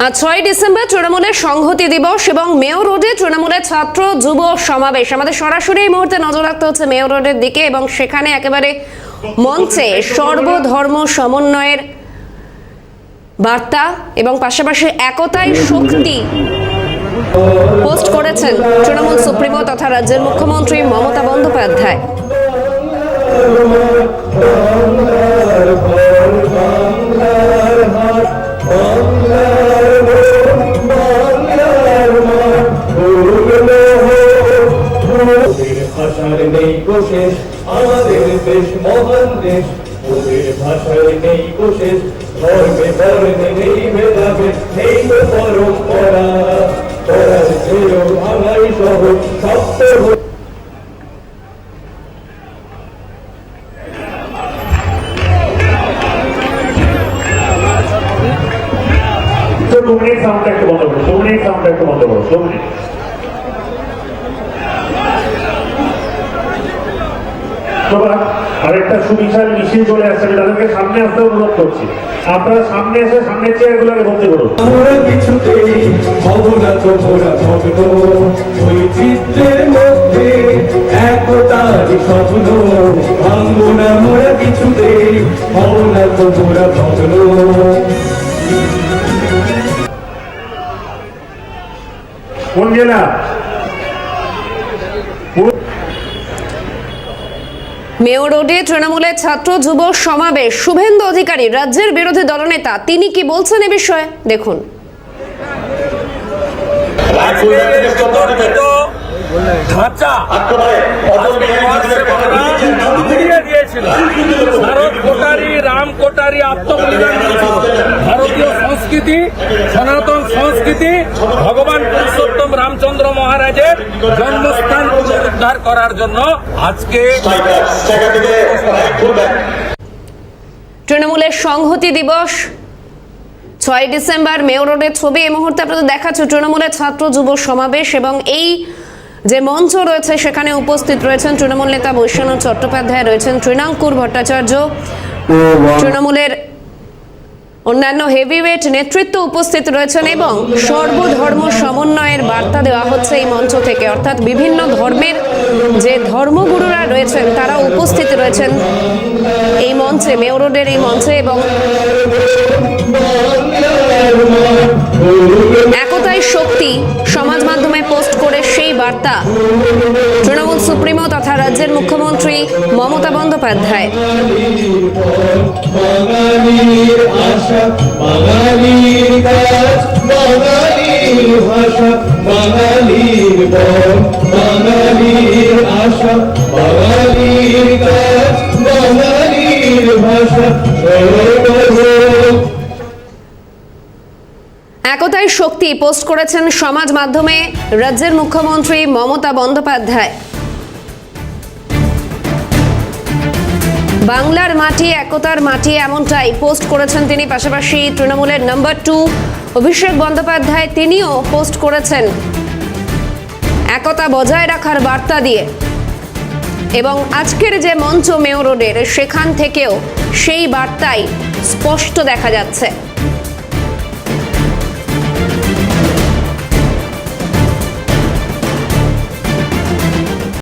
ছয় ডিসেম্বর তৃণমূলের সংহতি দিবস এবং মেয়র রোডে তৃণমূলের ছাত্র যুব সমাবেশ আমাদের সরাসরি এই মুহূর্তে নজর রাখতে হচ্ছে মেয়র রোডের দিকে এবং সেখানে একেবারে মঞ্চে সর্বধর্ম সমন্বয়ের বার্তা এবং পাশাপাশি একতাই শক্তি পোস্ট করেছেন তৃণমূল সুপ্রিমো তথা রাজ্যের মুখ্যমন্ত্রী মমতা বন্দ্যোপাধ্যায় ওদের ভাষার নেই কোশেষ আমাদের দেশ, মহান দেশ। ওদের ভাষার নেই কোশেষ ধর্মে বর্ণে নেই ভেদাভেদ, নেই তো পরম্পরা। করার চেয়েও ভাঙাই সহ সত্য হয়ে তো দু মিনিট সাউন্ডটা একটু বন্ধ করো সাউন্ডটা একটু বন্ধ করো দু তোমরা আরেকটা সুবিশাল মিছিল চলে আসছে আমি তাদেরকে সামনে আসতে অনুরোধ করছি। আপনারা সামনে এসে সামনের চেয়ারগুলোকে ভর্তি করুন। আমরা কিছুতেই হব না তোমরা ভগ্ন বৈচিত্র্যের মধ্যে একতারই স্বপ্ন ভাঙবো না মোরা কিছুতেই হব না তোমরা ভগ্ন কোন জেলা? মেয়র রোডে তৃণমূলের ছাত্র যুব সমাবেশ। শুভেন্দু অধিকারী, রাজ্যের বিরোধী দলনেতা, তিনি কি বলছেন এ বিষয়ে? দেখুন। রাম কোটারি, আত্মবলিদান সংস্কৃতি সনাতন সংস্কৃতি ভগবান পুরুষোত্তম রামচন্দ্র মহারাজের জন্মস্থান পুনরুদ্ধার করার জন্য আজকে তৃণমূলের সংহতি দিবস ছয় ডিসেম্বর মেয়র রোডের ছবি এই মুহূর্তে আপনাদের দেখাচ্ছে তৃণমূলের ছাত্র যুব সমাবেশ এবং এই যে মঞ্চ রয়েছে সেখানে উপস্থিত রয়েছেন তৃণমূল নেতা বৈশ্বনাথ চট্টোপাধ্যায় রয়েছেন তৃণাঙ্কুর ভট্টাচার্য তৃণমূলের অন্যান্য হেভিওয়েট নেতৃত্ব উপস্থিত রয়েছেন এবং সর্বধর্ম সমন্বয়ের বার্তা দেওয়া হচ্ছে এই মঞ্চ থেকে। অর্থাৎ বিভিন্ন ধর্মের যে ধর্মগুরুরা রয়েছেন, তারা উপস্থিত রয়েছেন এই মঞ্চে মেয়র রোডের এই মঞ্চে এবং একতাই শক্তি সমাজ মাধ্যমে পোস্ট করে সেই বার্তা তথা রাজ্যের মুখ্যমন্ত্রী মমতা বন্দ্যোপাধ্যায়। একতাই শক্তি পোস্ট করেছেন সমাজ মাধ্যমে রাজ্যের মুখ্যমন্ত্রী মমতা বন্দ্যোপাধ্যায়। বাংলার মাটি একতার মাটি এমনটাই পোস্ট করেছেন তিনি। পাশাপাশি তৃণমূলের নাম্বার টু অভিষেক বন্দ্যোপাধ্যায়, তিনিও পোস্ট করেছেন। একতা বজায় রাখার বার্তা দিয়ে। এবং আজকের যে মঞ্চ মেয়র রোডের সেখান থেকেও সেই বার্তাই স্পষ্ট দেখা যাচ্ছে।